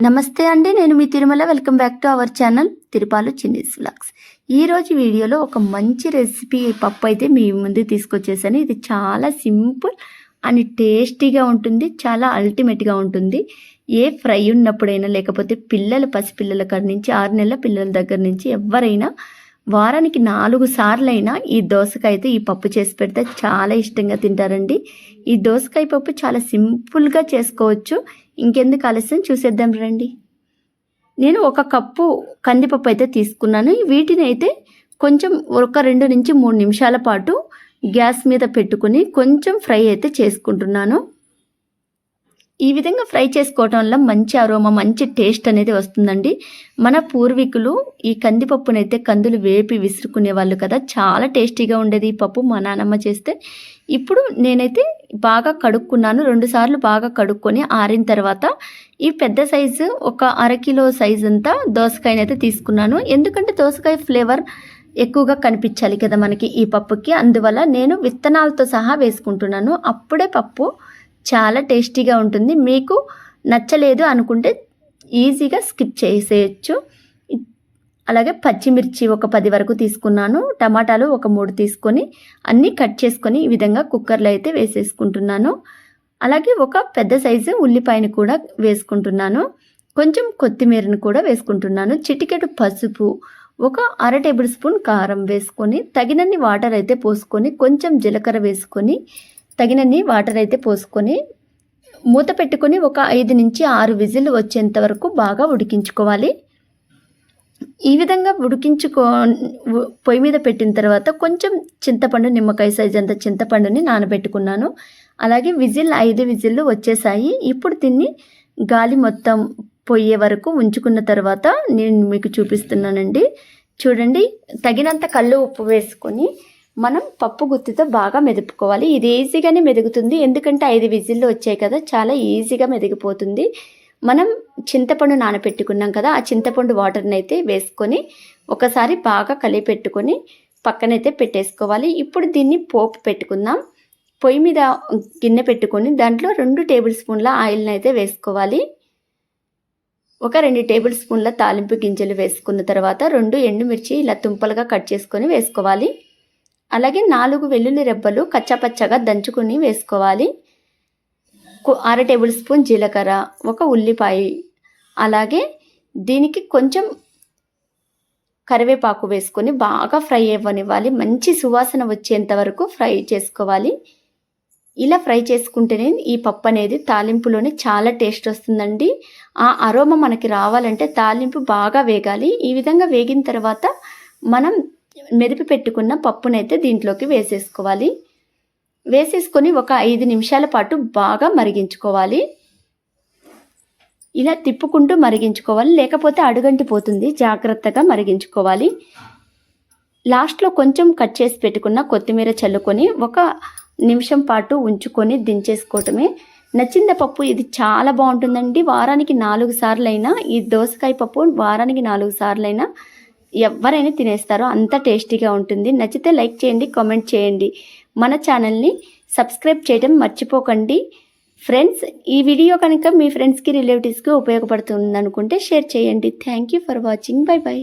నమస్తే అండి నేను మీ Tirumala. Welcome back to our channel Tirupalu చిన్నీస్ వ్లాగ్స్. ఈరోజు వీడియోలో ఒక మంచి రెసిపీ పప్పు అయితే మీ ముందు తీసుకొచ్చేసాను. ఇది చాలా సింపుల్ అని టేస్టీగా ఉంటుంది చాలా అల్టిమేట్గా ఉంటుంది. ఏ ఫ్రై ఉన్నప్పుడైనా లేకపోతే పిల్లలు పసిపిల్లల కాడి నుంచి ఆరు నెలల పిల్లల దగ్గర నుంచి ఎవరైనా వారానికి నాలుగు సార్లైనా ఈ దోసకాయ అయితే ఈ పప్పు చేసి పెడితే చాలా ఇష్టంగా తింటారండి. ఈ దోసకాయ పప్పు చాలా సింపుల్గా చేసుకోవచ్చు. ఇంకెందుకు ఆలస్యం? చూసేద్దాం రండి. నేను ఒక కప్పు కందిపప్పు అయితే తీసుకున్నాను. వీటిని అయితే కొంచెం ఒక రెండు నుంచి మూడు నిమిషాల పాటు గ్యాస్ మీద పెట్టుకుని కొంచెం ఫ్రై అయితే చేసుకుంటున్నాను. ఈ విధంగా ఫ్రై చేసుకోవటం వల్ల మంచి అరోమా మంచి టేస్ట్ అనేది వస్తుందండి. మన పూర్వీకులు ఈ కందిపప్పునైతే కందులు వేపి విసురుకునే వాళ్ళు కదా చాలా టేస్టీగా ఉండేది ఈ పప్పు మా నానమ్మ చేస్తే. ఇప్పుడు నేనైతే బాగా కడుక్కున్నాను రెండు సార్లు బాగా కడుక్కొని ఆరిన తర్వాత ఈ పెద్ద సైజు ఒక అరకిలో సైజు అంతా దోసకాయనైతే తీసుకున్నాను. ఎందుకంటే దోసకాయ ఫ్లేవర్ ఎక్కువగా కనిపించాలి కదా మనకి ఈ పప్పుకి. అందువల్ల నేను విత్తనాలతో సహా వేసుకుంటున్నాను. అప్పుడే పప్పు చాలా టేస్టీగా ఉంటుంది. మీకు నచ్చలేదు అనుకుంటే ఈజీగా స్కిప్ చేసేయచ్చు. అలాగే పచ్చిమిర్చి ఒక పది వరకు తీసుకున్నాను. టమాటాలు ఒక మూడు తీసుకొని అన్నీ కట్ చేసుకొని ఈ విధంగా కుక్కర్లో అయితే వేసేసుకుంటున్నాను. అలాగే ఒక పెద్ద సైజు ఉల్లిపాయని కూడా వేసుకుంటున్నాను. కొంచెం కొత్తిమీరను కూడా వేసుకుంటున్నాను. చిటికెడు పసుపు ఒక అర టేబుల్ స్పూన్ కారం వేసుకొని తగినన్ని వాటర్ అయితే పోసుకొని కొంచెం జీలకర్ర వేసుకొని తగినన్ని వాటర్ అయితే పోసుకొని మూత పెట్టుకొని ఒక ఐదు నుంచి ఆరు విజిల్ వచ్చేంత వరకు బాగా ఉడికించుకోవాలి. ఈ విధంగా ఉడికించుకో పొయ్యి మీద పెట్టిన తర్వాత కొంచెం చింతపండు నిమ్మకాయ సైజ్ అంత చింతపండుని నానబెట్టుకున్నాను. అలాగే విజిల్ ఐదు విజిల్లు వచ్చేసాయి. ఇప్పుడు దీన్ని గాలి మొత్తం పోయే వరకు ఉంచుకున్న తర్వాత నేను మీకు చూపిస్తున్నానండి. చూడండి తగినంత కళ్ళు ఉప్పు వేసుకొని మనం పప్పు గుత్తితో బాగా మెదుపుకోవాలి. ఇది ఈజీగానే మెదుగుతుంది. ఎందుకంటే ఐదు విజిల్లు వచ్చాయి కదా చాలా ఈజీగా మెదిగిపోతుంది. మనం చింతపండు నానపెట్టుకున్నాం కదా ఆ చింతపండు వాటర్ని అయితే వేసుకొని ఒకసారి బాగా కలిపెట్టుకొని పక్కనైతే పెట్టేసుకోవాలి. ఇప్పుడు దీన్ని పోపు పెట్టుకుందాం. పొయ్యి మీద గిన్నె పెట్టుకొని దాంట్లో రెండు టేబుల్ స్పూన్ల ఆయిల్ని అయితే వేసుకోవాలి. ఒక రెండు టేబుల్ స్పూన్ల తాలింపు గింజలు వేసుకున్న తర్వాత రెండు ఎండుమిర్చి ఇలా తుంపలుగా కట్ చేసుకొని వేసుకోవాలి. అలాగే నాలుగు వెల్లుల్లి రెబ్బలు కచ్చపచ్చగా దంచుకుని వేసుకోవాలి. అర టేబుల్ స్పూన్ జీలకర్ర ఒక ఉల్లిపాయ అలాగే దీనికి కొంచెం కరివేపాకు వేసుకొని బాగా ఫ్రై అవ్వనివ్వాలి. మంచి సువాసన వచ్చేంత వరకు ఫ్రై చేసుకోవాలి. ఇలా ఫ్రై చేసుకుంటేనే ఈ పప్పు అనేది తాలింపులోనే చాలా టేస్ట్ వస్తుందండి. ఆ అరోమ మనకి రావాలంటే తాలింపు బాగా వేగాలి. ఈ విధంగా వేగిన తర్వాత మనం మెదిపి పెట్టుకున్న పప్పునైతే దీంట్లోకి వేసేసుకోవాలి. వేసేసుకొని ఒక ఐదు నిమిషాల పాటు బాగా మరిగించుకోవాలి. ఇలా తిప్పుకుంటూ మరిగించుకోవాలి. లేకపోతే అడుగంటి పోతుంది. జాగ్రత్తగా మరిగించుకోవాలి. లాస్ట్లో కొంచెం కట్ చేసి పెట్టుకున్న కొత్తిమీర చల్లుకొని ఒక నిమిషం పాటు ఉంచుకొని దించేసుకోవటమే. నచ్చింద పప్పు? ఇది చాలా బాగుంటుందండి. వారానికి నాలుగు సార్లైనా ఈ దోసకాయ పప్పు వారానికి నాలుగు సార్లైనా ఎవరైనా తినేస్తారో అంత టేస్టీగా ఉంటుంది. నచ్చితే లైక్ చేయండి కామెంట్ చేయండి. మన ఛానల్ని సబ్స్క్రైబ్ చేయడం మర్చిపోకండి. ఫ్రెండ్స్ ఈ వీడియో కనుక మీ ఫ్రెండ్స్కి రిలేటివ్స్కి ఉపయోగపడుతుంది అనుకుంటే షేర్ చేయండి. Thank you for watching. Bye bye.